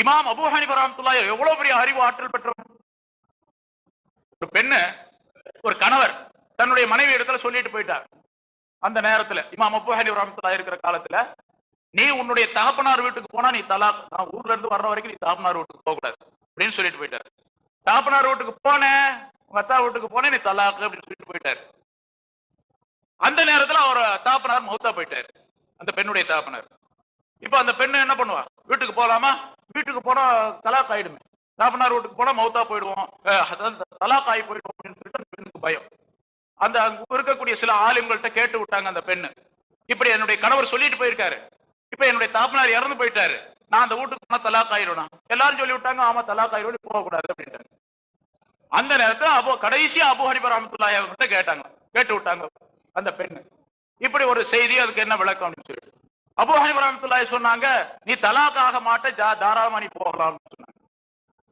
இமாம் Abu Hanifa எவ்வளவு பெரிய அறிவு ஆற்றல் பெற்ற ஒரு பெண்ணு ஒரு கணவர் தன்னுடைய மனைவி இடத்துல சொல்லிட்டு போயிட்டார். அந்த நேரத்துல இமாம் அபூ ஹனீஃபா ரஹ்மத்துல்லாஹி இருக்கிற காலத்துல நீ உன்னுடைய தகப்பனார் வீட்டுக்கு போனா நீ தலா நான் ஊர்ல இருந்து வர்ற வரைக்கும் நீ தகப்பனார் வீட்டுக்கு போக கூடாது அப்படின்னு சொல்லிட்டு போயிட்டாரு. தகப்பனார் வீட்டுக்கு போனேன் உங்க அத்தா வீட்டுக்கு போனேன் நீ தலாக்கு அப்படின்னு சொல்லிட்டு போயிட்டாரு. அந்த நேரத்துல அவர் தகப்பனார் மௌத்தா போயிட்டாரு. அந்த பெண்ணுடைய தகப்பனார் இப்ப அந்த பெண்ணு என்ன பண்ணுவா? வீட்டுக்கு போலாமா? வீட்டுக்கு போனா தலாக் ஆயிடுமே. தகப்பனார் வீட்டுக்கு போனா மௌத்தா போயிடுவோம். தலாக் ஆகி போயிடுவோம் அப்படின்னு சொல்லிட்டு அந்த பெண்ணுக்கு பயம். அந்த அங்க இருக்கக்கூடிய சில ஆலிம்கள்ட்ட கேட்டு விட்டாங்க அந்த பெண்ணு. இப்படி என்னுடைய கணவர் சொல்லிட்டு போயிருக்காரு. இப்ப என்னுடைய தாப்பனார் இறந்து போயிட்டாரு. நான் அந்த வீட்டுக்கு போனா தலாக் ஆயிடுவேனா? எல்லாரும் சொல்லி விட்டாங்க ஆமா தலாக் ஆயிடும் போகக்கூடாது கூடாது அப்படின்ட்டாங்க. அந்த நேரத்துல அப்போ கடைசி அபு ஹனிபர் ரஹமத்துல்லாஹி அவர்கிட்ட கேட்டாங்க. கேட்டு விட்டாங்க அந்த பெண்ணு. இப்படி ஒரு செய்தி அதுக்கு என்ன விளக்கம் அப்படின்னு சொல்லிட்டு. அபு ஹனிபர் சொன்னாங்க நீ தலாக் ஆக மாட்ட ஜா- தாராளமா நீ போகலாம்னு சொன்னாங்க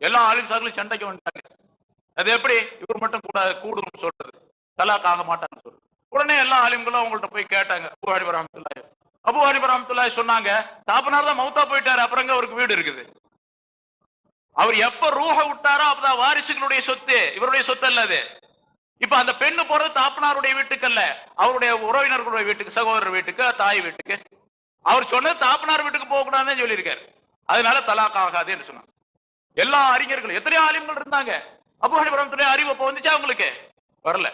எல்லா ஆளும் சார்களும் சண்டைக்கு வந்துட்டாங்க. அது எப்படி? இவர் மட்டும் கூட கூடுன்னு சொல்றது. தலாக் ஆக மாட்டான்னு சொல்றது. உடனே எல்லா ஆலிம்களும் அவங்கள்ட்ட போய் கேட்டாங்க அபு ஹனிபர் அபு ஹனிபர் சொன்னாங்க தாப்பனார் தான் மௌத்தா போயிட்டாரு அப்புறங்க அவருக்கு வீடு இருக்குது? அவர் எப்ப ரூஹ விட்டாரோ அப்பதான் வாரிசுகளுடைய சொத்து இவருடைய சொத்து அல்லது இப்ப அந்த பெண்ணு போறது தாப்பனாருடைய வீட்டுக்கு அல்ல அவருடைய உறவினர்களுடைய வீட்டுக்கு சகோதரர் வீட்டுக்கு தாய் வீட்டுக்கு. அவர் சொன்னது தாப்பனார் வீட்டுக்கு போக கூடாதுன்னு சொல்லியிருக்காரு. அதனால தலாக் ஆகாது என்று சொன்னாங்க. எல்லா அறிஞர்களும் எத்தனையோ ஆலிம்கள் இருந்தாங்க. அபு ஹனிபர் அறிவு அப்போ வந்துச்சா உங்களுக்கு? வரல.